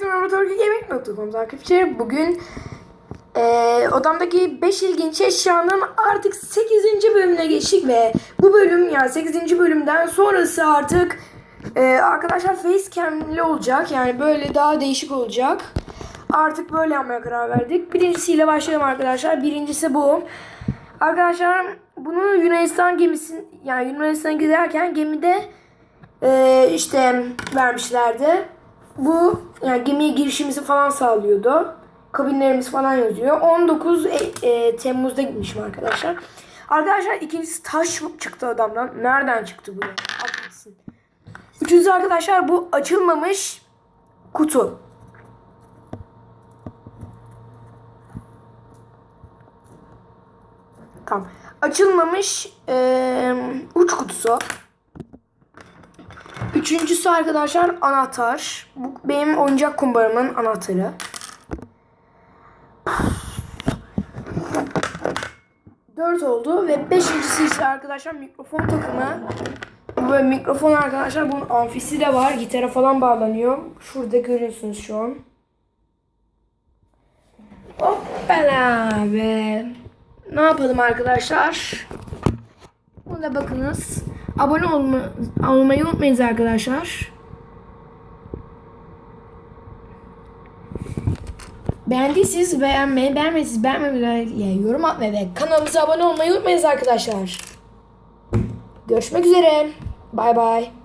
Laboratuvargaming.com takipçileri bugün eee, odamdaki 5 ilginç eşyanın artık 8. bölümüne geçtik ve bu bölüm yani 8. bölümden sonrası artık eee, arkadaşlar facecam'li olacak yani böyle daha değişik olacak. Artık böyle yapmaya karar verdik. Birincisiyle başlayalım arkadaşlar. Birincisi bu. Arkadaşlar bunu Yunanistan gemisi yani Yunanistan'a giderken gemide ee, işte vermişlerdi. Bu yani gemiye girişimizi falan sağlıyordu. Kabinlerimiz falan yazıyor. 19 e- e, Temmuz'da gitmişim arkadaşlar. Arkadaşlar ikincisi taş çıktı adamdan. Nereden çıktı bu? Haklısın. Üçüncüsü arkadaşlar bu açılmamış kutu. Tamam. Açılmamış eee, uç kutusu. Üçüncüsü arkadaşlar anahtar. Bu benim oyuncak kumbaramın anahtarı. Dört oldu ve beşincisi ise arkadaşlar mikrofon takımı. Bu böyle mikrofon arkadaşlar bunun amfisi de var. Gitara falan bağlanıyor. Şurada görüyorsunuz şu an. Hoppala be. Ne yapalım arkadaşlar? Buna bakınız. Abone olma, olmayı unutmayınız arkadaşlar. Beğendiyseniz beğenmeyi, beğenmediyseniz beğenmemeyi, yorum atmayı ve kanalımıza abone olmayı unutmayınız arkadaşlar. Görüşmek üzere. Bay bay.